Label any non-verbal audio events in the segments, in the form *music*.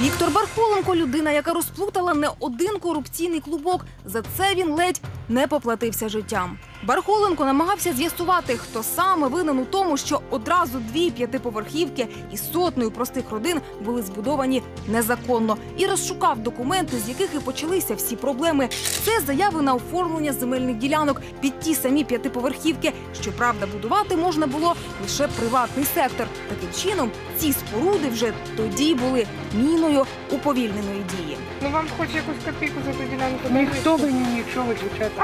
Віктор Бархоленко людина, яка розплутала не один корупційний клубок. За це він ледь не поплатився життям. Бархоленко намагався з'ясувати, хто саме винен у тому, що одразу дві п'ятиповерхівки і сотнею простих родин були збудовані незаконно, і розшукав документи, з яких і почалися всі проблеми. Це заяви на оформлення земельних ділянок під ті самі п'ятиповерхівки. Щоправда, будувати можна було лише приватний сектор. Таким чином, ці споруди вже тоді були міною уповільненої дії. Ну вам хоч якусь копійку за ту ділянку Ніхто мені нічого звичайно.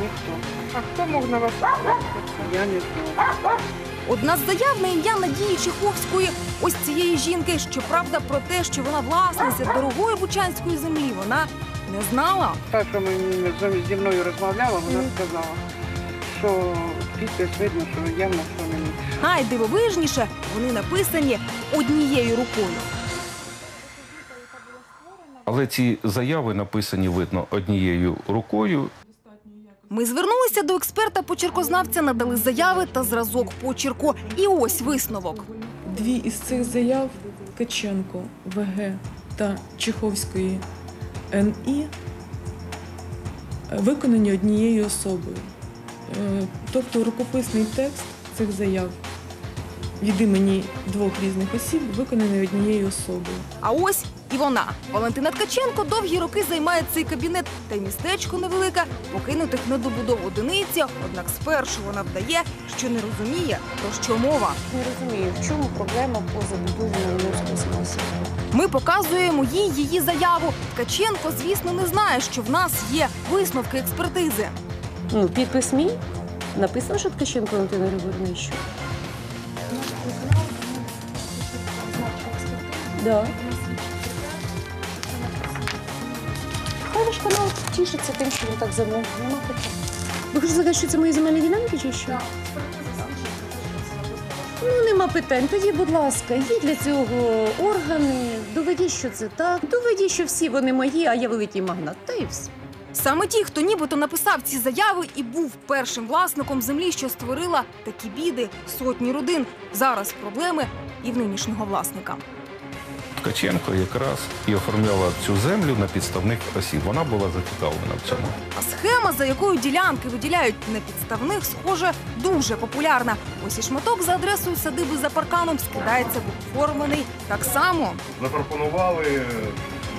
Ніхто. А хто мог на вас? Я не знаю. Одна з заяв на ім'я Надії Чеховської, ось цієї жінки, щоправда, про те, що вона власниця дорогої бучанської землі, вона не знала. Та, що мені з- зі мною розмовляла, вона сказала, що підпис видно, що явно, що мені. Найдивовижніше, вони написані однією рукою. Але ці заяви написані видно однією рукою. Ми звернулися до експерта-почеркознавця, надали заяви та зразок почерку. І ось висновок. Дві із цих заяв Каченко ВГ та Чеховської НІ виконані однією особою. Е, Тобто рукописний текст цих заяв від імені двох різних осіб виконаний однією особою. А ось і вона. Валентина Ткаченко довгі роки займає цей кабінет. Та й містечко невелике, покинутих недобудов одиниці. Однак спершу вона вдає, що не розуміє, про що мова. Не розумію, в чому проблема по забудові Іллінського спосіб. Ми показуємо їй її заяву. Ткаченко, звісно, не знає, що в нас є висновки експертизи. Ну, підпис мій. Написано, що Ткаченко Валентина Григорівна що? Да. Хай ваш канал тішиться тим, що він так замовив. Нема питань. Ви хочете сказати, що це мої земельні ділянки чи що? Ну, нема питань. Тоді, будь ласка, є для цього органи. Доведіть, що це так. Доведіть, що всі вони мої, а я великий магнат. Та і все. Саме ті, хто нібито написав ці заяви і був першим власником землі, що створила такі біди сотні родин. Зараз проблеми і в нинішнього власника. Ткаченко якраз і оформляла цю землю на підставних осіб. Вона була зацікавлена в цьому. А схема, за якою ділянки виділяють непідставних, схоже, дуже популярна. Ось і шматок за адресою садиби за парканом скидається в оформлений так само. запропонували,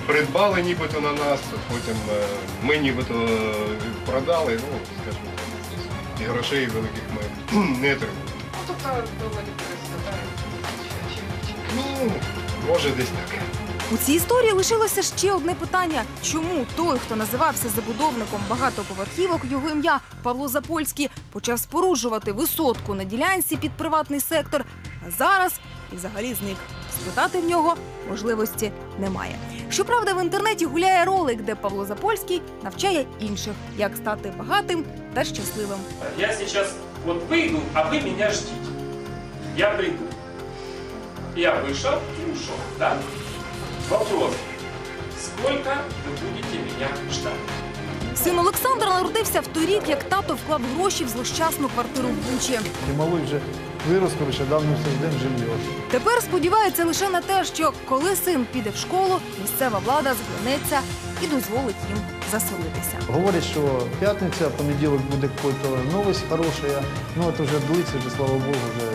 придбали нібито на нас, потім е, ми нібито е, продали, ну, скажімо так, і грошей великих ми *clears throat* не отримали. Тобто доволі пересідають. Ну, може десь так. У цій історії лишилося ще одне питання: чому той, хто називався забудовником багатоповерхівок, його ім'я Павло Запольський, почав споруджувати висотку на ділянці під приватний сектор, а зараз і взагалі зник. Спитати в нього можливості немає. Щоправда, в інтернеті гуляє ролик, де Павло Запольський навчає інших, як стати багатим та щасливим. Я сейчас вот выйду, а вы меня ждите. Я приду. Я вышел ушел, да? Вопрос. Сколько вы будете меня ждать? Син Олександр народився в той рік, як тато вклав гроші в злощасну квартиру в Бучі. І малий вже вирос, коротше, дав йому все день жилье. Тепер сподівається лише на те, що коли син піде в школу, місцева влада зглянеться і дозволить їм заселитися. Говорять, що п'ятниця, понеділок буде якась новость хороша. Ну, це вже длиться, вже, слава Богу, вже.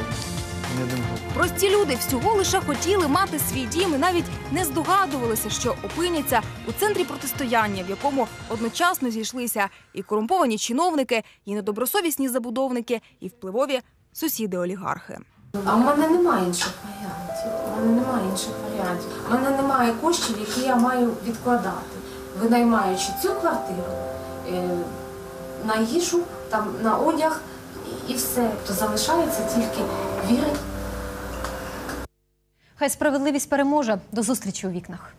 Прості люди всього лише хотіли мати свій дім і навіть не здогадувалися, що опиняться у центрі протистояння, в якому одночасно зійшлися і корумповані чиновники, і недобросовісні забудовники, і впливові сусіди-олігархи. А в мене немає інших варіантів. У мене немає інших варіантів. У мене немає коштів, які я маю відкладати, винаймаючи цю квартиру е, на їжу, там, на одяг і- все. То залишається тільки вірити Хай справедливість переможе. До зустрічі у вікнах.